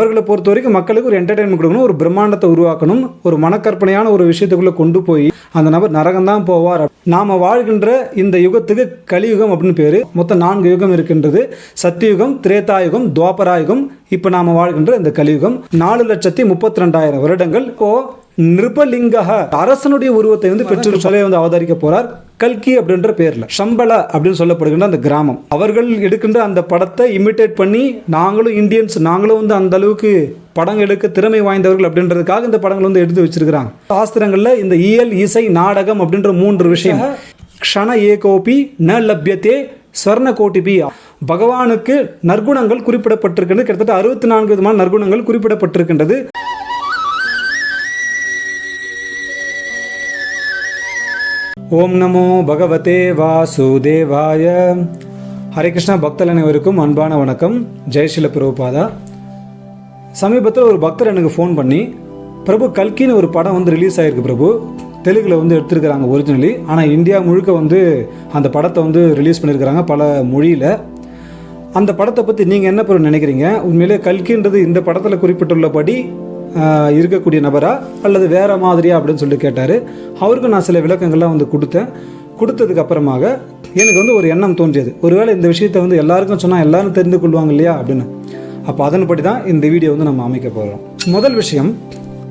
அவர்களை பொறுத்த வரைக்கும் மக்களுக்கு ஒரு என்டர்டைன்மெண்ட் கொடுக்கணும் ஒரு பிரம்மாண்டத்தை உருவாக்கணும் ஒரு மனக்கற்பனையான ஒரு விஷயத்துக்குள்ளே கொண்டு போய் அந்த நபர் நரகம்தான் போவார். நாம் வாழ்கின்ற இந்த யுகத்துக்கு கலியுகம் அப்படின்னு பேர். மொத்தம் நான்கு யுகம் இருக்கின்றது. சத்தியுகம் திரேதாயுகம் துவாபராயுகம். இப்போ நாம் வாழ்கின்ற இந்த கலியுகம் நாலு லட்சத்தி முப்பத்தி ரெண்டாயிரம் வருடங்கள். இப்போ நிருபலிங்கக அரசனுடைய உருவத்தை வந்து பெற்று சொல்ல வந்து அவதரிக்க போறார். கல்கி அப்படின்ற பேர்ல. சம்பள அப்படின்னு சொல்லப்படுகின்ற அந்த கிராமம். அவர்கள் எடுக்கின்ற அந்த படத்தை இமிட்டேட் பண்ணி நாங்களும் இந்தியன்ஸ் நாங்களும் வந்து அந்த அளவுக்கு படம் எடுக்க திறமை வாய்ந்தவர்கள் அப்படின்றதுக்காக இந்த படங்கள் வந்து எடுத்து வச்சிருக்கிறாங்க. சாஸ்திரங்கள்ல இந்த இயல் இசை நாடகம் அப்படின்ற மூன்று விஷயம். க்ஷண ஏகோபி ந லப்யத்தே ஸ்வர்ண கோட்டிபி. பகவானுக்கு நற்குணங்கள் குறிப்பிடப்பட்டிருக்கின்றது கிட்டத்தட்ட அறுபத்தி நான்கு விதமான நற்குணங்கள் குறிப்பிடப்பட்டிருக்கின்றது. ஓம் நமோ பகவதே வாசுதேவாய. ஹரே கிருஷ்ணா பக்தர் அனைவருக்கும் அன்பான வணக்கம். ஜெயஸ்ரீல பிரபுபாதா. சமீபத்தில் ஒரு பக்தர் எனக்கு ஃபோன் பண்ணி பிரபு கல்கின்னு ஒரு படம் வந்து ரிலீஸ் ஆகிருக்கு பிரபு. தெலுங்கில் வந்து எடுத்திருக்கிறாங்க ஒரிஜினலி ஆனால் இந்தியா முழுக்க வந்து அந்த படத்தை வந்து ரிலீஸ் பண்ணியிருக்கிறாங்க பல மொழியில். அந்த படத்தை பற்றி நீங்கள் என்ன பிறகு நினைக்கிறீங்க? உண்மையிலே கல்கின்றது இந்த படத்தில் குறிப்பிட்டுள்ளபடி இருக்கக்கூடிய நபரா அல்லது வேற மாதிரியா அப்படின்னு சொல்லி கேட்டார். அவருக்கும் நான் சில விளக்கங்கள்லாம் வந்து கொடுத்தேன். கொடுத்ததுக்கு அப்புறமாக எனக்கு வந்து ஒரு எண்ணம் தோன்றியது. ஒருவேளை இந்த விஷயத்த வந்து எல்லாருக்கும் சொன்னால் எல்லாரும் தெரிந்து கொள்வாங்க இல்லையா அப்படின்னு. அப்போ அதன்படி தான் இந்த வீடியோ வந்து நம்ம அமைக்க போகிறோம் முதல் விஷயம்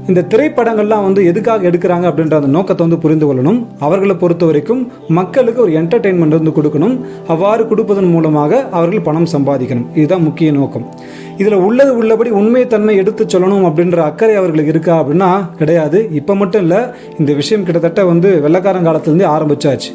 இந்த திரைப்படங்கள்லாம் வந்து எதுக்காக எடுக்கிறாங்க அப்படின்ற அந்த நோக்கத்தை வந்து புரிந்து கொள்ளணும். அவர்களை பொறுத்த வரைக்கும் மக்களுக்கு ஒரு என்டர்டெயின்மெண்ட் வந்து கொடுக்கணும். அவ்வாறு கொடுப்பதன் மூலமாக அவர்கள் பணம் சம்பாதிக்கணும். இதுதான் முக்கிய நோக்கம். இதில் உள்ளது உள்ளபடி உண்மைத்தன்மை எடுத்து சொல்லணும் அப்படின்ற அக்கறை அவர்களுக்கு இருக்கா அப்படின்னா கிடையாது. இப்போ மட்டும் இல்லை இந்த விஷயம் கிட்டத்தட்ட வந்து வெள்ளக்காரன் காலத்துலேருந்தே ஆரம்பிச்சாச்சு.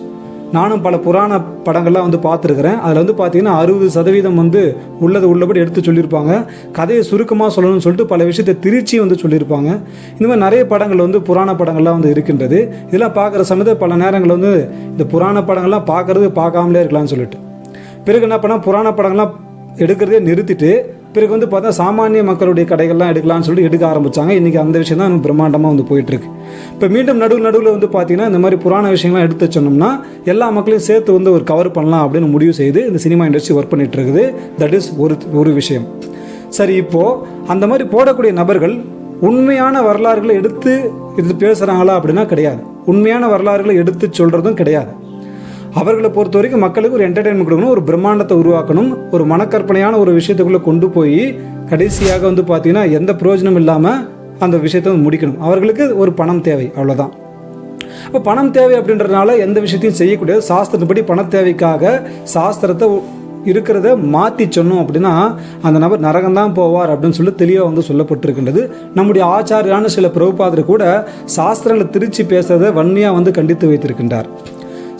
நானும் பல புராண படங்கள்லாம் வந்து பார்த்துருக்குறேன். அதில் வந்து பார்த்தீங்கன்னா அறுபது சதவீதம் வந்து உள்ளது உள்ளபடி எடுத்து சொல்லியிருப்பாங்க. கதையை சுருக்கமாக சொல்லணும்னு சொல்லிட்டு பல விஷயத்தை திருச்சி வந்து சொல்லியிருப்பாங்க. இந்த மாதிரி நிறைய படங்கள் வந்து புராண படங்கள்லாம் வந்து இருக்கின்றது. இதெல்லாம் பார்க்குற சமயத்தில் பல நேரங்கள் வந்து இந்த புராண படங்கள்லாம் பார்க்கறது பார்க்காமலே இருக்கலாம்னு சொல்லிட்டு. பிறகு என்ன பண்ணால் புராண படங்கள்லாம் எடுக்கிறதே நிறுத்திட்டு பிறகு வந்து பார்த்தா சாமானிய மக்களுடைய கடைகள்லாம் எடுக்கலாம்னு சொல்லிட்டு எடுக்க ஆரம்பித்தாங்க இன்றைக்கி அந்த விஷயம் தான் பிரம்மாண்டமாக வந்து போயிட்டுருக்கு. இப்போ மீண்டும் நடுவில் நடுவில் வந்து பார்த்திங்கன்னா இந்த மாதிரி புராண விஷயங்கள்லாம் எடுத்து சொன்னோம்னா எல்லா மக்களையும் சேர்த்து வந்து ஒரு கவர் பண்ணலாம் அப்படின்னு முடிவு செய்து இந்த சினிமா இண்டஸ்ட்ரி ஒர்க் பண்ணிட்டு இருக்குது தட் இஸ் ஒரு ஒரு விஷயம். சரி இப்போது அந்த மாதிரி போடக்கூடிய நபர்கள் உண்மையான வரலாறுகளை எடுத்து இது பேசுகிறாங்களா அப்படின்னா கிடையாது. உண்மையான வரலாறுகளை எடுத்து சொல்கிறதும் கிடையாது. அவர்களை பொறுத்த வரைக்கும் மக்களுக்கு ஒரு என்டர்டைன்மெண்ட் கொடுக்கணும் ஒரு பிரம்மாண்டத்தை உருவாக்கணும் ஒரு மனக்கற்பனையான ஒரு விஷயத்துக்குள்ளே கொண்டு போய் கடைசியாக வந்து பார்த்தீங்கன்னா எந்த பிரயோஜனம் இல்லாமல் அந்த விஷயத்தை வந்து முடிக்கணும். அவர்களுக்கு ஒரு பணம் தேவை அவ்வளோதான் இப்போ பணம் தேவை அப்படின்றதுனால எந்த விஷயத்தையும் செய்யக்கூடாது. சாஸ்திரத்தின்படி பண தேவைக்காக சாஸ்திரத்தை இருக்கிறத மாற்றி சொன்னோம் அப்படின்னா அந்த நபர் நரகம்தான் போவார் அப்படின்னு சொல்லி தெளிவாக வந்து சொல்லப்பட்டிருக்கின்றது. நம்முடைய ஆச்சாரியான சில பிரபுபாதர் கூட சாஸ்திரங்களை திருச்சி பேசுறதை வன்மையாக வந்து கண்டித்து வைத்திருக்கின்றார்.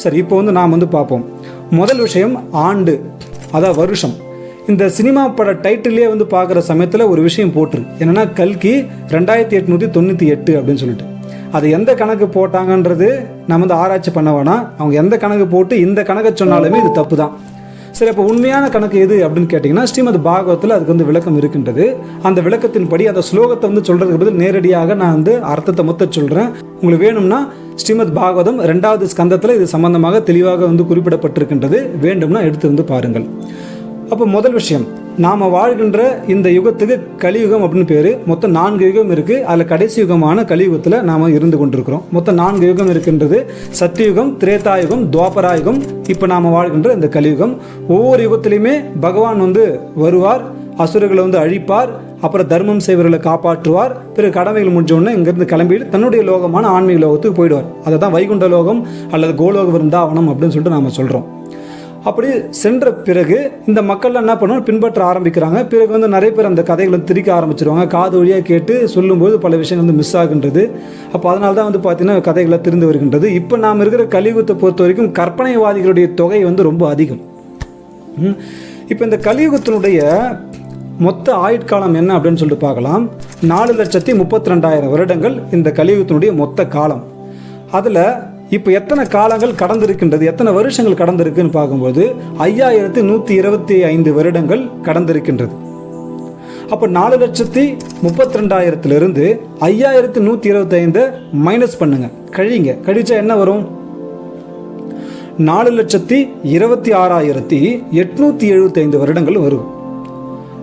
சரி இப்போ வந்து நாம் வந்து பார்ப்போம். முதல் விஷயம் ஆண்டு அதான் வருஷம். இந்த சினிமா பட டைட்டிலே வந்து பார்க்குற சமயத்தில் ஒரு விஷயம் போட்டுரு. என்னன்னா கல்கி ரெண்டாயிரத்தி எட்நூற்றி தொண்ணூற்றி எட்டு அப்படின்னு சொல்லிட்டு. அது எந்த கணக்கு போட்டாங்கன்றது நம்ம வந்து ஆராய்ச்சி பண்ண வேணாம். அவங்க எந்த கணக்கு போட்டு இந்த கணக்கை சொன்னாலுமே இது தப்பு தான் சரி அப்போ உண்மையான கணக்கு எது அப்படின்னு கேட்டிங்கன்னா ஸ்ரீமத் பாகவத்தில் அதுக்கு வந்து விளக்கம் இருக்கின்றது. அந்த விளக்கத்தின்படி அந்த ஸ்லோகத்தை வந்து சொல்கிறதுக்கு பதில் நேரடியாக நான் வந்து அர்த்தத்தை மொத்த சொல்கிறேன் உங்களுக்கு வேணும்னா ஸ்ரீமத் பாகவதம் ரெண்டாவது ஸ்கந்தத்தில் இது சம்பந்தமாக தெளிவாக வந்து குறிப்பிடப்பட்டிருக்கின்றது. வேண்டும்னா எடுத்து வந்து பாருங்கள். அப்போ முதல் விஷயம் நாம் வாழ்கின்ற இந்த யுகத்துக்கு கலியுகம் அப்படின்னு பேர். மொத்தம் நான்கு யுகம் இருக்குது அதில் கடைசி யுகமான கலியுகத்தில் நாம் இருந்து கொண்டிருக்கிறோம். மொத்தம் நான்கு யுகம் இருக்கின்றது. சத்தியுகம் திரேதாயுகம் துவாபராயுகம். இப்போ நாம் வாழ்கின்ற இந்த கலியுகம். ஒவ்வொரு யுகத்திலையுமே பகவான் வந்து வருவார் அசுரர்களை வந்து அழிப்பார் அப்புறம் தர்மம் செய்வர்களை காப்பாற்றுவார். பிறகு கடமைகள் முடிஞ்சோடனே இங்கேருந்து கிளம்பிட்டு தன்னுடைய லோகமான ஆன்மீக லோகத்துக்கு போயிடுவார். அதை தான் வைகுண்ட லோகம் அல்லது கோலோக விருந்தாவனம் அப்படின்னு சொல்லிட்டு நாம் சொல்கிறோம் அப்படி சென்ற பிறகு இந்த மக்கள் என்ன பண்ணுவோம் பின்பற்ற ஆரம்பிக்கிறாங்க. பிறகு வந்து நிறைய பேர் அந்த கதைகளை திரிக்க ஆரம்பிச்சிருவாங்க. காது வழியாக கேட்டு சொல்லும்போது பல விஷயங்கள் வந்து மிஸ் ஆகின்றது. அப்போ அதனால தான் வந்து பார்த்தீங்கன்னா கதைகளை திருந்து வருகின்றது. இப்போ நாம் இருக்கிற கலியுகத்தை பொறுத்த வரைக்கும் கற்பனைவாதிகளுடைய தொகை வந்து ரொம்ப அதிகம். இப்போ இந்த கலியுகத்தினுடைய மொத்த ஆயுட்காலம் என்ன அப்படின்னு சொல்லிட்டு பார்க்கலாம். நாலு லட்சத்தி முப்பத்தி ரெண்டாயிரம் வருடங்கள் இந்த கலியுகத்தினுடைய மொத்த காலம். அதில் இப்போ எத்தனை காலங்கள் கடந்திருக்கின்றது? எத்தனை வருஷங்கள் கடந்திருக்குன்னு பார்க்கும்போது ஐயாயிரத்து நூற்றி இருபத்தி ஐந்து வருடங்கள் கடந்திருக்கின்றது. அப்போ நாலு லட்சத்தி முப்பத்தி ரெண்டாயிரத்துலேருந்து ஐயாயிரத்து நூற்றி இருபத்தைந்து மைனஸ் பண்ணுங்க. கழிங்க கழிச்சா என்ன வரும்? நாலு லட்சத்தி இருபத்தி ஆறாயிரத்தி எட்நூற்றி எழுபத்தைந்து வருடங்கள் வரும்.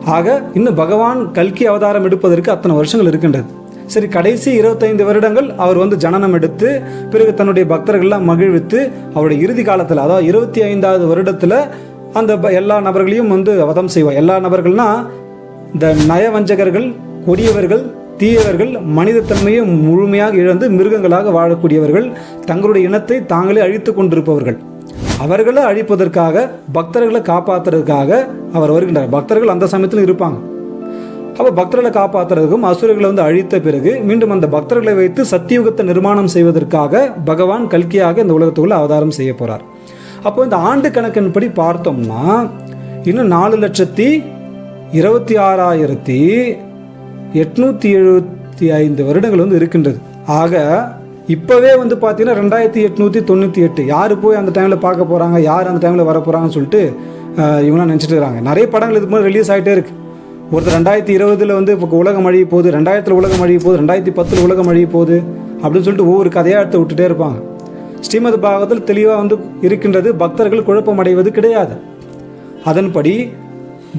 ஆக இன்னும் பகவான் கல்கி அவதாரம் எடுப்பதற்கு அத்தனை வருஷங்கள் இருக்கின்றது. சரி கடைசி இருபத்தைந்து வருடங்கள் அவர் வந்து ஜனனம் எடுத்து பிறகு தன்னுடைய பக்தர்கள்லாம் மகிழ்வித்து அவருடைய இறுதி காலத்தில் அதாவது இருபத்தி ஐந்தாவது வருடத்தில் அந்த ப- எல்லா நபர்களையும் வந்து வதம் செய்வார். எல்லா நபர்கள்னா இந்த நயவஞ்சகர்கள் கொடியவர்கள் தீயவர்கள் மனிதத்தன்மையை முழுமையாக இழந்து மிருகங்களாக வாழக்கூடியவர்கள் தங்களுடைய இனத்தை தாங்களே அழித்து கொண்டிருப்பவர்கள். அவர்களை அழிப்பதற்காக பக்தர்களை காப்பாற்றுறதுக்காக அவர் வருகின்றார். பக்தர்கள் அந்த சமயத்தில் இருப்பாங்க. அப்போ பக்தர்களை காப்பாற்றுறதுக்கும் அசுரர்களை வந்து அழித்த பிறகு மீண்டும் அந்த பக்தர்களை வைத்து சத்தியுகத்தை நிர்மாணம் செய்வதற்காக பகவான் கல்கியாக இந்த உலகத்துக்குள்ள அவதாரம் செய்ய போறார். அப்போ இந்த ஆண்டு கணக்கின்படி பார்த்தோம்னா இன்னும் நாலு லட்சத்தி இருபத்தி ஆறாயிரத்தி எட்நூத்தி எழுபத்தி ஐந்து வருடங்கள் வந்து இருக்கின்றது. ஆக இப்போவே வந்து பார்த்தீங்கன்னா ரெண்டாயிரத்தி எட்நூற்றி தொண்ணூற்றி எட்டு. யார் போய் அந்த டைமில் பார்க்க போகிறாங்க யார் அந்த டைமில் வர போகிறாங்கன்னு சொல்லிட்டு இவங்களாம் நினச்சிட்டு இருக்காங்க. நிறைய படங்கள் இதுக்கு முன்னாடி ரிலீஸ் ஆகிட்டே இருக்கு. ஒருத்தர் ரெண்டாயிரத்தி இருபதுல வந்து இப்போ உலகம் அழிய போகுது ரெண்டாயிரத்தில் உலகம் அழிய போகுது ரெண்டாயிரத்தி பத்தில் உலகம் அழிய போகுது அப்படின்னு சொல்லிட்டு ஒவ்வொரு கதையாக எடுத்து விட்டுட்டே இருப்பாங்க. ஸ்ரீமத் பாகத்தில் தெளிவாக வந்து இருக்கின்றது பக்தர்கள் குழப்பம் அடைவது கிடையாது. அதன்படி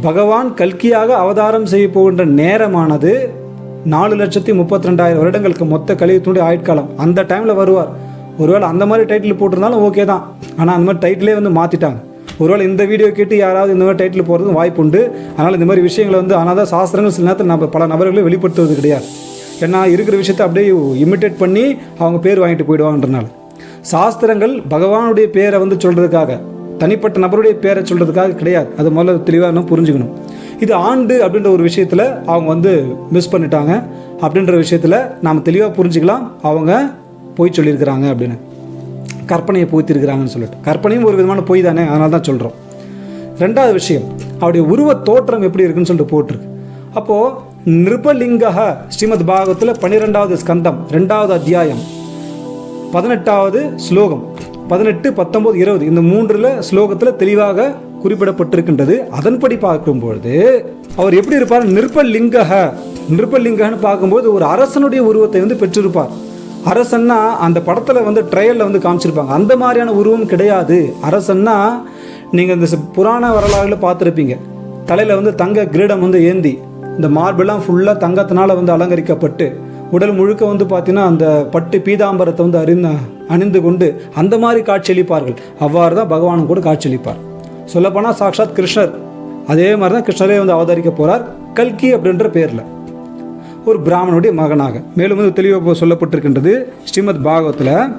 பகவான் கல்கியாக அவதாரம் செய்ய போகின்ற நேரமானது நாலு லட்சத்தி முப்பத்தி ரெண்டாயிரம் வருடங்களுக்கு மொத்த கலியுகத்தினுடைய ஆயுட்காலம். அந்த டைமில் வருவார். ஒருவேளை அந்த மாதிரி டைட்டில் போட்டிருந்தாலும் ஓகே தான். ஆனால் அந்த மாதிரி டைட்டிலே வந்து மாற்றிட்டாங்க ஒருவேளை இந்த வீடியோ கேட்டு யாராவது இந்த மாதிரி டைட்டில் போகிறதுக்கு வாய்ப்பு உண்டு. அதனால் இந்த மாதிரி விஷயங்களை வந்து ஆனால் தான் சாஸ்திரங்கள் சில நேரத்தில் நம்ம பல நபர்களை வெளிப்படுத்துவது கிடையாது. ஏன்னா இருக்கிற விஷயத்தை அப்படியே இமிட்டேட் பண்ணி அவங்க பேர் வாங்கிட்டு போயிடுவாங்கன்றனால சாஸ்திரங்கள் பகவானுடைய பேரை வந்து சொல்கிறதுக்காக தனிப்பட்ட நபருடைய பேரை சொல்கிறதுக்காக கிடையாது. அது முதல்ல தெளிவாக இன்னும் புரிஞ்சுக்கணும். இது ஆண்டு அப்படின்ற ஒரு விஷயத்தில் அவங்க வந்து மிஸ் பண்ணிட்டாங்க. அப்படின்ற விஷயத்தில் நாம் தெளிவாக புரிஞ்சுக்கலாம். அவங்க போய் சொல்லியிருக்கிறாங்க அப்படின்னு. கற்பனையை புகுத்திருக்கிறாங்கன்னு சொல்லிட்டு. கற்பனையும் ஒரு விதமான பொய் தானே? அதனால தான் சொல்கிறோம் ரெண்டாவது விஷயம் அவருடைய உருவ தோற்றம் எப்படி இருக்குன்னு சொல்லிட்டு போட்டிருக்கு. அப்போது நிருபலிங்கக ஸ்ரீமத் பாகவத்தில் பன்னிரெண்டாவது ஸ்கந்தம் ரெண்டாவது அத்தியாயம் பதினெட்டாவது ஸ்லோகம் பதினெட்டு பத்தொன்பது இருபது இந்த மூன்றில் ஸ்லோகத்தில் தெளிவாக குறிப்பிடப்பட்டிருக்கின்றது. அதன்படி பார்க்கும்பொழுது அவர் எப்படி இருப்பார்? நிருபலிங்கக நிருபலிங்கன்னு பார்க்கும்போது ஒரு அரசனுடைய உருவத்தை வந்து பெற்றிருப்பார். அரசன்னா அந்த படத்தில் வந்து ட்ரையலில் வந்து காமிச்சிருப்பாங்க. அந்த மாதிரியான உருவம் கிடையாது. அரசன்னா நீங்கள் இந்த புராண வரலாறுல பார்த்துருப்பீங்க. தலையில் வந்து தங்க கிரீடம் வந்து ஏந்தி இந்த மார்பெல்லாம் ஃபுல்லாக தங்கத்தினால் வந்து அலங்கரிக்கப்பட்டு உடல் முழுக்க வந்து பார்த்தீங்கன்னா அந்த பட்டு பீதாம்பரத்தை வந்து அறிந்த அணிந்து கொண்டு அந்த மாதிரி காட்சியளிப்பார்கள். அவ்வாறு தான் பகவானும் கூட காட்சியளிப்பார். சொல்லப்போனால் சாக்ஷாத் கிருஷ்ணர். அதே மாதிரி தான் கிருஷ்ணரே வந்து அவதரிக்க போகிறார் கல்கி அப்படின்ற பேரில். ஒரு பிராமணனுடைய மகனாக. மேலும் வந்து தெளிவாக சொல்லப்பட்டிருக்கின்றது ஸ்ரீமத் பாகவத்தில்.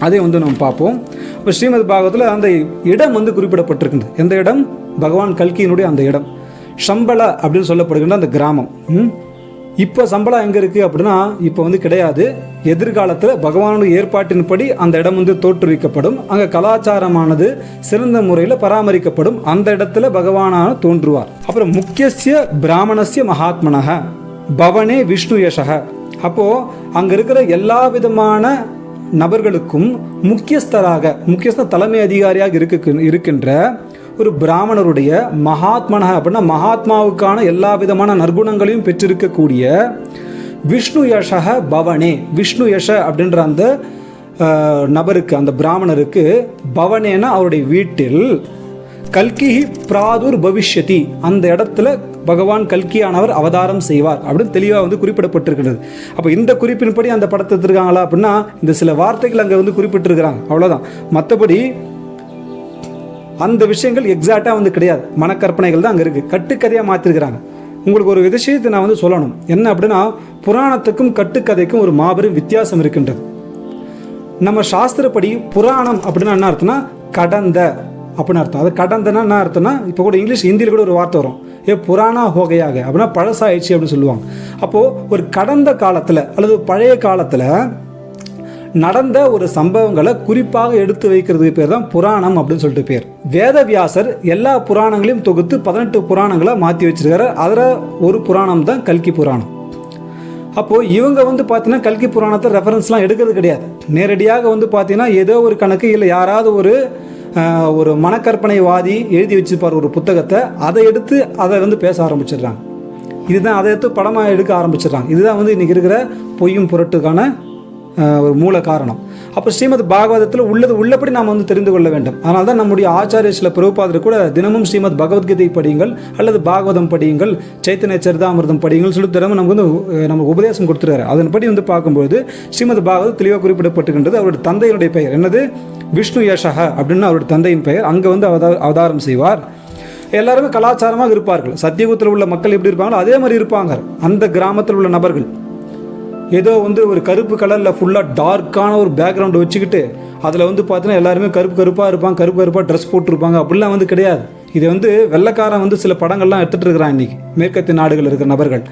அதை வந்து நம்ம பார்ப்போம். இப்போ ஸ்ரீமத் பாகவத்தில் அந்த இடம் வந்து குறிப்பிடப்பட்டிருக்கின்றது. எந்த இடம்? பகவான் கல்கியினுடைய அந்த இடம். சம்பள அப்படின்னு சொல்லப்படுகின்ற அந்த கிராமம். ம்? இப்போ சம்பளம் எங்கே இருக்குது அப்படின்னா இப்போ வந்து கிடையாது. எதிர்காலத்தில் பகவானுடைய ஏற்பாட்டின்படி அந்த இடம் வந்து தோற்றுவிக்கப்படும். அங்கே கலாச்சாரமானது சிறந்த முறையில் பராமரிக்கப்படும். அந்த இடத்துல பகவானான தோன்றுவார். அப்புறம் முக்கியசிய பிராமணஸ்ய மகாத்மனக பவனே விஷ்ணு யசக அப்போ அங்க இருக்கிற எல்லா விதமான நபர்களுக்கும் முக்கியஸ்தராக முக்கியஸ்த தலைமை அதிகாரியாக இருக்கு இருக்கின்ற ஒரு பிராமணருடைய மகாத்மன அப்படின்னா மகாத்மாவுக்கான எல்லா விதமான நற்குணங்களையும் பெற்றிருக்கக்கூடிய விஷ்ணு யசக பவனே விஷ்ணு யச அப்படின்ற அந்த நபருக்கு அந்த பிராமணருக்கு பவனேனா அவருடைய வீட்டில் கல்கி பிராதுர் பவிஷ்யதி அந்த இடத்துல பகவான் கல்கியானவர் அவதாரம் செய்வார் அப்படின்னு தெளிவாக வந்து குறிப்பிடப்பட்டிருக்கிறது. அப்போ இந்த குறிப்பின்படி அந்த படத்தை எடுத்திருக்காங்களா அப்படின்னா இந்த சில வார்த்தைகள் அங்கே வந்து குறிப்பிட்டிருக்கிறாங்க. அவ்வளோதான் மற்றபடி அந்த விஷயங்கள் எக்ஸாக்டாக வந்து கிடையாது. மனக்கற்பனைகள் தான் அங்கே இருக்குது கட்டுக்கதையாக மாற்றிருக்கிறாங்க உங்களுக்கு ஒரு விஷயத்தை நான் வந்து சொல்லணும். என்ன அப்படின்னா புராணத்துக்கும் கட்டுக்கதைக்கும் ஒரு மாபெரும் வித்தியாசம் இருக்கின்றது. நம்ம சாஸ்திரப்படி புராணம் அப்படின்னா என்ன அர்த்தம்னா கடந்த. அப்படின்னு அர்த்தம். அது கடந்தனா என்ன அர்த்தம்னா இப்போ கூட இங்கிலீஷ் ஹிந்தியில் கூட ஒரு வார்த்தை வரும். ஏ புராணா ஹோகையாக அப்படின்னா பழசாயிடுச்சு அப்படின்னு சொல்லுவாங்க. அப்போது ஒரு கடந்த காலத்தில் அல்லது பழைய காலத்தில் நடந்த ஒரு சம்பவங்களை குறிப்பாக எடுத்து வைக்கிறதுக்கு பேர் தான் புராணம் அப்படின்னு சொல்லிட்டு பேர். வேதவியாசர் எல்லா புராணங்களையும் தொகுத்து பதினெட்டு புராணங்களை மாற்றி வச்சிருக்காரு. அதில் ஒரு புராணம் தான் கல்கி புராணம். அப்போது இவங்க வந்து பார்த்தீங்கன்னா கல்கி புராணத்தை ரெஃபரன்ஸ்லாம் எடுக்கிறது கிடையாது. நேரடியாக வந்து பார்த்தீங்கன்னா ஏதோ ஒரு கணக்கு இல்லை யாராவது ஒரு ஒரு மனக்கற்பனைவாதி எழுதி வச்சிருப்பார் ஒரு புத்தகத்தை அதை எடுத்து அதை வந்து பேச ஆரம்பிச்சிடுறாங்க. இதுதான் அதை எடுத்து படமாக எடுக்க ஆரம்பிச்சிடுறாங்க. இதுதான் வந்து இன்றைக்கி இருக்கிற பொய்யும் புரட்டுக்கான ஒரு மூல காரணம். அப்போ ஸ்ரீமத் பாகவதத்தில் உள்ளது உள்ளபடி நாம் வந்து தெரிந்து கொள்ள வேண்டும். அதனால தான் நம்முடைய ஆச்சாரிய சில பிரபுபாதர் கூட தினமும் ஸ்ரீமத் பகவத்கீதை படியுங்கள் அல்லது பாகவதம் படியுங்கள் சைத்தன்ய சரிதாமிரதம் படியுங்கள் சொல்லி தினமும் நமக்கு வந்து நமக்கு உபதேசம் கொடுத்துருக்காரு. அதன்படி வந்து பார்க்கும்போது ஸ்ரீமத் பாகவத் தெளிவாக குறிப்பிடப்பட்டுகின்றது அவருடைய தந்தையினுடைய பெயர் என்னது? விஷ்ணு யஷக அப்படின்னு அவருடைய தந்தையின் பெயர். அங்கே வந்து அவதாரம் செய்வார். எல்லாருமே கலாச்சாரமாக இருப்பார்கள். சத்தியகுத்தில் உள்ள மக்கள் எப்படி இருப்பாங்களோ அதே மாதிரி இருப்பாங்க. அந்த கிராமத்தில் உள்ள நபர்கள். ஏதோ வந்து ஒரு கருப்பு கலரில் ஃபுல்லாக டார்க்கான ஒரு பேக்ரவுண்ட் வச்சுக்கிட்டு அதில் வந்து பார்த்தீங்கன்னா எல்லாருமே கருப்பு கருப்பாக இருப்பாங்க கருப்பு கருப்பாக ட்ரெஸ் போட்டிருப்பாங்க. அப்படிலாம் வந்து கிடையாது. இது வந்து வெள்ளைக்காரன் வந்து சில படங்கள்லாம் எடுத்துகிட்டு இருக்கிறான் இன்றைக்கி மேற்கத்திய நாடுகள் இருக்கிற நபர்கள்.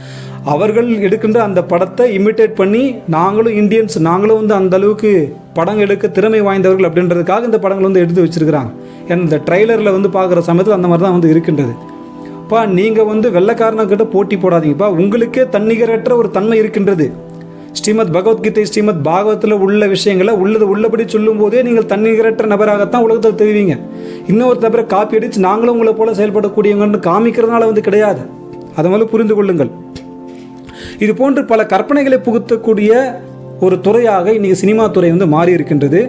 அவர்கள் எடுக்கின்ற அந்த படத்தை இமிட்டேட் பண்ணி நாங்களும் இந்தியன்ஸ் நாங்களும் வந்து அந்த அளவுக்கு படம் எடுக்க திறமை வாய்ந்தவர்கள் அப்படின்றதுக்காக இந்த படங்கள் வந்து எடுத்து வச்சுருக்கிறாங்க. ஏன்னா இந்த ட்ரைலரில் வந்து பார்க்குற சமயத்தில் அந்த மாதிரி தான் வந்து இருக்கின்றது. பா நீங்கள் வந்து வெள்ளைக்காரனக்கிட்ட போட்டி போடாதீங்கப்பா. உங்களுக்கே தன்னிகரற்ற ஒரு தன்மை இருக்கின்றது. ஸ்ரீமத் பகவத்கீதை ஸ்ரீமத் பாகவத்தில் உள்ள விஷயங்களை உள்ளது உள்ளபடி சொல்லும் போதே நீங்கள் தன்னிகரற்ற நபராகத்தான் உலகத்தில் தெரிவிங்க. இன்னொரு நபரை காப்பி அடித்து நாங்களும் உங்களை போல செயல்படக்கூடியவங்கன்னு காமிக்கிறதுனால வந்து கிடையாது. அதை முதல்ல புரிந்து கொள்ளுங்கள். இது போன்று பல கற்பனைகளை புகுத்தக்கூடிய ஒரு துறையாக இன்னைக்கு சினிமா துறை வந்து மாறி இருக்கின்றது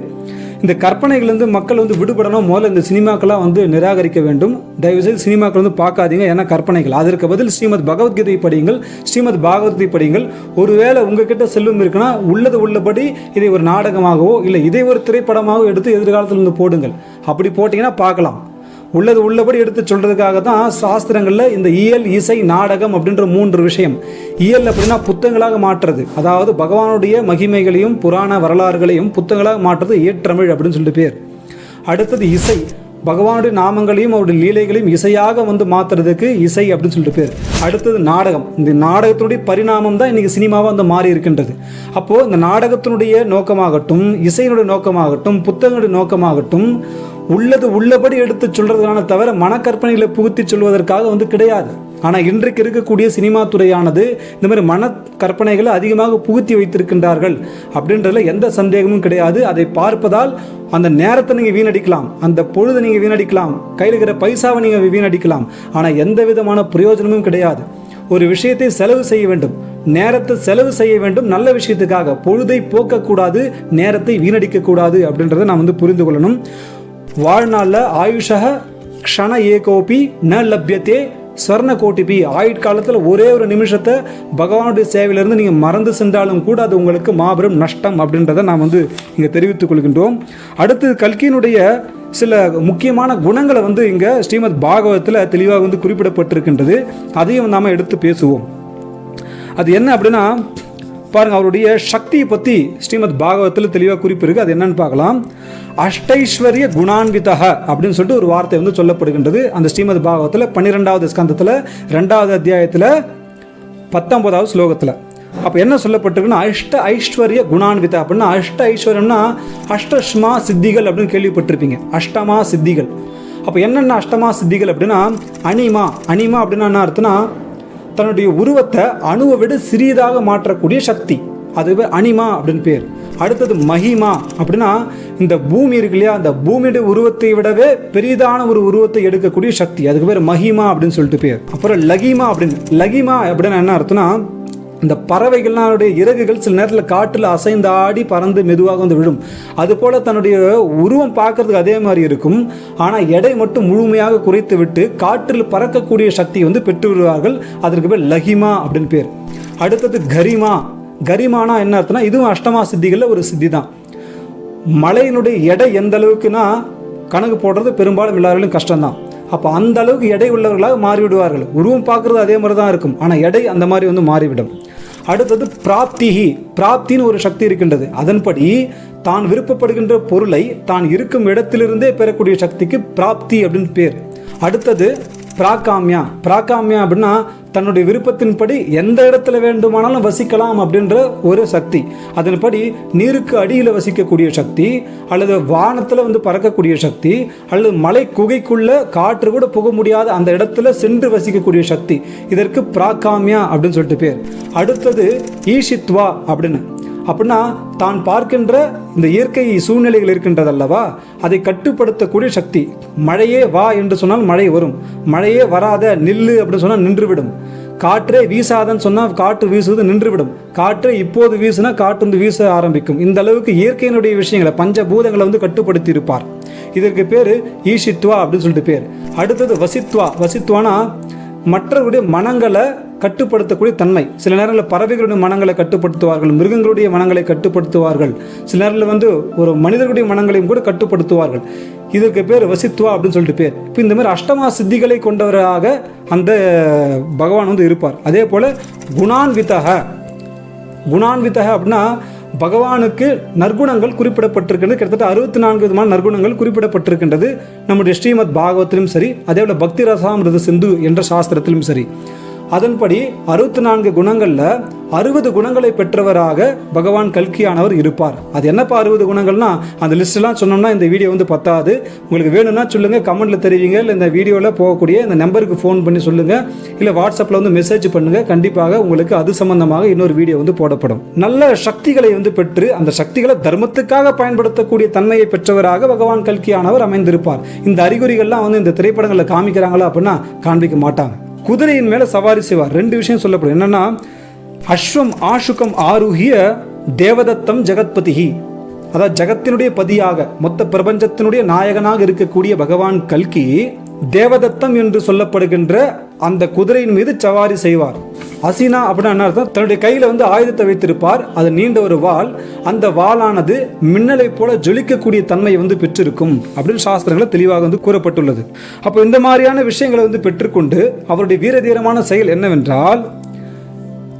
இந்த கற்பனைகள்லேருந்து மக்கள் வந்து விடுபடணும். முதல்ல இந்த சினிமாக்கெல்லாம் வந்து நிராகரிக்க வேண்டும். தயவுசெய்து சினிமாக்கள் வந்து பார்க்காதீங்க. ஏன்னா கற்பனைகள். அதற்கு பதில் ஸ்ரீமத் பகவத்கீதை படியுங்கள். ஸ்ரீமத் பாகவத்கீதை படியுங்கள். ஒருவேளை உங்ககிட்ட செல்வம் இருக்குன்னா உள்ளது உள்ளபடி இதை ஒரு நாடகமாகவோ இல்லை இதை ஒரு திரைப்படமாகவோ எடுத்து எதிர்காலத்தில் வந்து போடுங்கள். அப்படி போட்டிங்கன்னா பார்க்கலாம். உள்ளது உள்ளபடி எடுத்து சொல்றதுக்காக தான் சாஸ்திரங்களில் இந்த இயல் இசை நாடகம் அப்படின்ற மூன்று விஷயம். இயல் அப்படின்னா புத்தகங்களாக மாற்றுறது. அதாவது பகவானுடைய மகிமைகளையும் புராண வரலாறுகளையும் புத்தகங்களாக மாற்றுறது ஏற்றமிழ் அப்படின்னு சொல்லிட்டு பேர். அடுத்தது இசை. பகவானுடைய நாமங்களையும் அவருடைய லீலைகளையும் இசையாக வந்து மாத்துறதுக்கு இசை அப்படின்னு சொல்லிட்டு பேர். அடுத்தது நாடகம். இந்த நாடகத்தினுடைய பரிணாமம் தான் இன்றைக்கி சினிமாவாக வந்து மாறி இருக்கின்றது. அப்போது இந்த நாடகத்தினுடைய நோக்கமாகட்டும் இசையினுடைய நோக்கமாகட்டும் புத்தகங்களுடைய நோக்கமாகட்டும் உள்ளது உள்ளபடி எடுத்து சொல்றதுக்கான தவிர மனக்கற்பனைகளை புகுத்தி சொல்வதற்காக வந்து கிடையாது. ஆனால் இன்றைக்கு இருக்கக்கூடிய சினிமா துறையானது இந்த மாதிரி மன கற்பனைகளை அதிகமாக புகுத்தி வைத்திருக்கின்றார்கள் அப்படின்றதுல எந்த சந்தேகமும் கிடையாது. அதை பார்ப்பதால் அந்த நேரத்தை நீங்கள் வீணடிக்கலாம் அந்த பொழுதை நீங்கள் வீணடிக்கலாம் கையில் இருக்கிற பைசாவை நீங்கள் வீணடிக்கலாம். ஆனால் எந்த விதமான பிரயோஜனமும் கிடையாது. ஒரு விஷயத்தை செலவு செய்ய வேண்டும். நேரத்தை செலவு செய்ய வேண்டும். நல்ல விஷயத்துக்காக பொழுதை போக்கக்கூடாது நேரத்தை வீணடிக்கக்கூடாது அப்படின்றத நாம் வந்து புரிந்து கொள்ளணும். வாழ்நாளில் ஆயுஷக க்ஷண ஏகோபி ந லப்யத்தே ஸ்வர்ண கோட்டிபி ஆயுட்காலத்தில் ஒரே ஒரு நிமிஷத்தை பகவானுடைய சேவையிலிருந்து நீங்கள் மறந்து சென்றாலும் கூட அது உங்களுக்கு மாபெரும் நஷ்டம் அப்படின்றத நாம் வந்து இங்கே தெரிவித்துக் கொள்கின்றோம். அடுத்து கல்கியினுடைய சில முக்கியமான குணங்களை வந்து இங்கே ஸ்ரீமத் பாகவத்தில் தெளிவாக வந்து குறிப்பிடப்பட்டிருக்கின்றது. அதையும் நாம் எடுத்து பேசுவோம். அது என்ன அப்படின்னா பாருங்க அவருடைய சக்தியை பற்றி ஸ்ரீமத் பாகவத்தில் தெளிவாக குறிப்பு இருக்கு. அது என்னன்னு பார்க்கலாம். அஷ்டைஸ்வரிய குணான்விதக அப்படின்னு சொல்லிட்டு ஒரு வார்த்தை வந்து சொல்லப்படுகின்றது. அந்த ஸ்ரீமத் பாகவத்தில் பன்னிரெண்டாவது ஸ்கந்தத்தில் ரெண்டாவது அத்தியாயத்தில் பத்தொன்பதாவது ஸ்லோகத்தில். அப்போ என்ன சொல்லப்பட்டிருக்குன்னா அஷ்ட ஐஸ்வர்ய குணான்வித அப்படின்னா அஷ்ட ஐஸ்வர்யம்னா அஷ்டஷ்மா சித்திகள் அப்படின்னு கேள்விப்பட்டிருப்பீங்க. அஷ்டமா சித்திகள். அப்போ என்னென்ன அஷ்டமா சித்திகள் அப்படின்னா அனிமா. அனிமா அப்படின்னா என்ன அர்த்தம்னா தன்னுடைய உருவத்தை அணுவை விட சிறியதாக மாற்றக்கூடிய சக்தி. அது பேர் அனிமா அப்படின்னு பேர். அடுத்தது மகிமா அப்படின்னா இந்த பூமி இருக்கு இல்லையா அந்த பூமியுடைய உருவத்தை விடவே பெரிதான ஒரு உருவத்தை எடுக்கக்கூடிய சக்தி. அதுக்கு பேர் மகிமா அப்படின்னு சொல்லிட்டு பேர். அப்புறம் லகிமா அப்படின்னு லகிமா அப்படின்னா என்ன அர்த்தம்னா இந்த பறவைகள்னாலுடைய இறகுகள் சில நேரத்தில் காற்றில் அசைந்து ஆடி பறந்து மெதுவாக வந்து விழும். அதுபோல் தன்னுடைய உருவம் பார்க்கறதுக்கு அதே மாதிரி இருக்கும். ஆனால் எடை மட்டும் முழுமையாக குறைத்து விட்டு காற்றில் பறக்கக்கூடிய சக்தி வந்து பெற்று விடுவார்கள் அதற்கு பேர் லஹிமா அப்படின்னு பேர். அடுத்தது கரிமா. கரிமானா என்ன அர்த்தம்னா இதுவும் அஷ்டமா சித்திகளில் ஒரு சித்தி தான் மலையினுடைய எடை எந்த அளவுக்குன்னா கணக்கு போடுறது பெரும்பாலும் எல்லாராலும் கஷ்டம்தான். அப்போ அந்த அளவுக்கு எடை உள்ளவர்களாக மாறிவிடுவார்கள். உருவம் பார்க்குறது அதே மாதிரி தான் இருக்கும். ஆனால் எடை அந்த மாதிரி வந்து மாறிவிடும். அடுத்தது பிராப்திஹி. பிராப்தின்னு ஒரு சக்தி இருக்கின்றது. அதன்படி தான் விருப்பப்படுகின்ற பொருளை தான் இருக்கும் இடத்திலிருந்தே பெறக்கூடிய சக்திக்கு பிராப்தி அப்படின்னு பேர். அடுத்தது பிராகாமியா பிராகாமியா அப்படின்னா தன்னுடைய விருப்பத்தின்படி எந்த இடத்துல வேண்டுமானாலும் வசிக்கலாம் அப்படின்ற ஒரு சக்தி. அதன்படி நீருக்கு அடியில் வசிக்கக்கூடிய சக்தி அல்லது வானத்தில் வந்து பறக்கக்கூடிய சக்தி அல்லது மலை குகைக்குள்ள காற்று கூட புக முடியாத அந்த இடத்துல சென்று வசிக்கக்கூடிய சக்தி. இதற்கு பிராகாமியா அப்படின்னு சொல்லிட்டு பேர். அடுத்தது ஈஷித்வா அப்படின்னு. அப்படின்னா தான் பார்க்கின்ற இந்த இயற்கை சூழ்நிலைகள் இருக்கின்றதல்லவா? அதை கட்டுப்படுத்தக்கூடிய சக்தி மழையே வா என்று சொன்னால் மழை வரும். மழையே வராத நில்லு அப்படின்னு சொன்னால் நின்றுவிடும். காற்றே வீசாதன்னு சொன்னால் காற்று வீசுவது நின்றுவிடும். காற்றே இப்போது வீசுனா காற்று வந்து வீச ஆரம்பிக்கும். இந்த அளவுக்கு இயற்கையினுடைய விஷயங்களை பஞ்சபூதங்களை வந்து கட்டுப்படுத்தி இருப்பார் இதற்கு பேர் ஈஷித்வா அப்படின்னு சொல்லிட்டு பேர். அடுத்தது வசித்வா. வசித்வானா மற்றவருடைய மனங்களை கட்டுப்படுத்தக்கூடிய தன்மை. சில நேரங்களில் பறவைகளுடைய மனங்களை கட்டுப்படுத்துவார்கள் மிருகங்களுடைய மனங்களை கட்டுப்படுத்துவார்கள். சில நேரங்களில் வந்து ஒரு மனிதர்களுடைய மனங்களையும் கூட கட்டுப்படுத்துவார்கள். இதற்கு பேர் வசித்துவா அப்படின்னு சொல்லிட்டு பேர். இப்போ இந்த மாதிரி அஷ்டமா சித்திகளை கொண்டவராக அந்த பகவான் வந்து இருப்பார். அதே போல் குணான்வித்தக குணான்வித்தக அப்படின்னா பகவானுக்கு நற்குணங்கள் குறிப்பிடப்பட்டிருக்கிறது கிட்டத்தட்ட அறுபத்தி நான்கு விதமான நற்குணங்கள் குறிப்பிடப்பட்டிருக்கின்றது. நம்முடைய ஸ்ரீமத் பாகவத்திலும் சரி அதே போல பக்தி ரசாமிரத சிந்து என்ற சாஸ்திரத்திலும் சரி. அதன்படி அறுபத்தி நான்கு குணங்களில் அறுபது குணங்களை பெற்றவராக பகவான் கல்கியானவர் இருப்பார். அது என்னப்பா அறுபது குணங்கள்னா? அந்த லிஸ்ட்லாம் சொன்னோம்னா இந்த வீடியோ வந்து பத்தாது. உங்களுக்கு வேணும்னா சொல்லுங்கள் கமெண்ட்டில் தெரிவிங்க இல்லை இந்த வீடியோவில் போகக்கூடிய இந்த நம்பருக்கு ஃபோன் பண்ணி சொல்லுங்கள் இல்லை வாட்ஸ்அப்பில் வந்து மெசேஜ் பண்ணுங்கள் கண்டிப்பாக உங்களுக்கு அது சம்பந்தமாக இன்னொரு வீடியோ வந்து போடப்படும். நல்ல சக்திகளை வந்து பெற்று அந்த சக்திகளை தர்மத்துக்காக பயன்படுத்தக்கூடிய தன்மையை பெற்றவராக பகவான் கல்கியானவர் அமைந்திருப்பார். இந்த அறிகுறிகள்லாம் வந்து இந்த திரைப்படங்களில் காமிக்கிறாங்களா அப்படின்னா காண்பிக்க மாட்டாங்க. குதிரையின் மேலே சவாரி செய்வார். ரெண்டு விஷயம் சொல்லப்படும். என்னன்னா அஸ்வம் ஆஷுகம் ஆருகிய தேவதத்தம் ஜெகத்பதிஹி. அதாவது ஜகத்தினுடைய பதியாக மொத்த பிரபஞ்சத்தினுடைய நாயகனாக இருக்கக்கூடிய பகவான் கல்கி தேவதத்தம் என்று சொல்லப்படுகின்ற அந்த குதிரையின் மீது சவாரி செய்வார். அசினா அப்படின்னா என்ன அர்த்தம்? தன்னுடைய கையில் வந்து ஆயுதத்தை வைத்திருப்பார். அது நீண்ட ஒரு வால் அந்த வாளானது மின்னலை போல ஜொலிக்கக்கூடிய தன்மையை வந்து பெற்றிருக்கும் அப்படின்னு சாஸ்திரங்களில் தெளிவாக வந்து கூறப்பட்டுள்ளது. அப்போ இந்த மாதிரியான விஷயங்களை வந்து பெற்றுக்கொண்டு அவருடைய வீரதீரமான செயல் என்னவென்றால்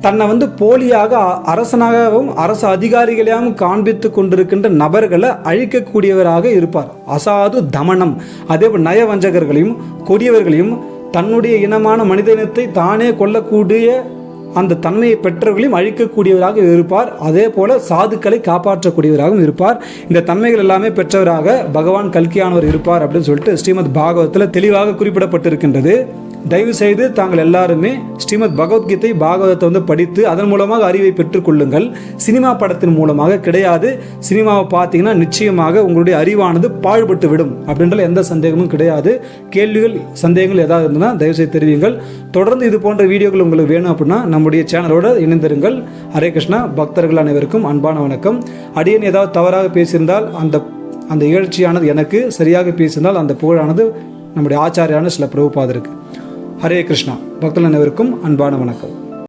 தன்னை வந்து போலியாக அ- அரசனாகவும் அரசு அதிகாரிகளையாகவும் காண்பித்து கொண்டிருக்கின்ற நபர்களை அழிக்கக்கூடியவராக இருப்பார். அசாது தமனம். அதே போல் நயவஞ்சகர்களையும் கொடியவர்களையும் தன்னுடைய இனமான மனித இனத்தை தானே கொல்லக்கூடிய அந்த தன்மையை பெற்றவர்களையும் அழிக்கக்கூடியவராக இருப்பார். அதே போல சாதுக்களை காப்பாற்றக்கூடியவராகவும் இருப்பார். இந்த தன்மைகள் எல்லாமே பெற்றவராக பகவான் கல்கியானவர் இருப்பார் அப்படின்னு சொல்லிட்டு ஸ்ரீமத் பாகவத்தில் தெளிவாக குறிப்பிடப்பட்டிருக்கின்றது. தயவு செய்து தாங்கள் எல்லாருமே ஸ்ரீமத் பகவத்கீதை பாகவதத்தை வந்து படித்து அதன் மூலமாக அறிவை பெற்றுக்கொள்ளுங்கள் சினிமா படத்தின் மூலமாக கிடையாது. சினிமாவை பார்த்தீங்கன்னா நிச்சயமாக உங்களுடைய அறிவானது பாழ்பட்டு விடும் அப்படின்ற எந்த சந்தேகமும் கிடையாது. கேள்விகள் சந்தேகங்கள் ஏதாவது இருந்ததுன்னா தயவு செய்து தெரிவிங்கள் தொடர்ந்து இது போன்ற வீடியோக்கள் உங்களுக்கு வேணும் அப்படின்னா நம்முடைய சேனலோடு இணைந்திருங்கள். ஹரே கிருஷ்ணா பக்தர்கள் அனைவருக்கும் அன்பான வணக்கம். அடியன் ஏதாவது தவறாக பேசியிருந்தால் அந்த அந்த இகழ்ச்சியானது எனக்கு சரியாக பேசியிருந்தால் அந்த புகழானது நம்முடைய ஆச்சாரியான சில பிரபுபாதருக்கு. ஹரே கிருஷ்ணா பக்தர்கள் அனைவருக்கும் அன்பான வணக்கம்.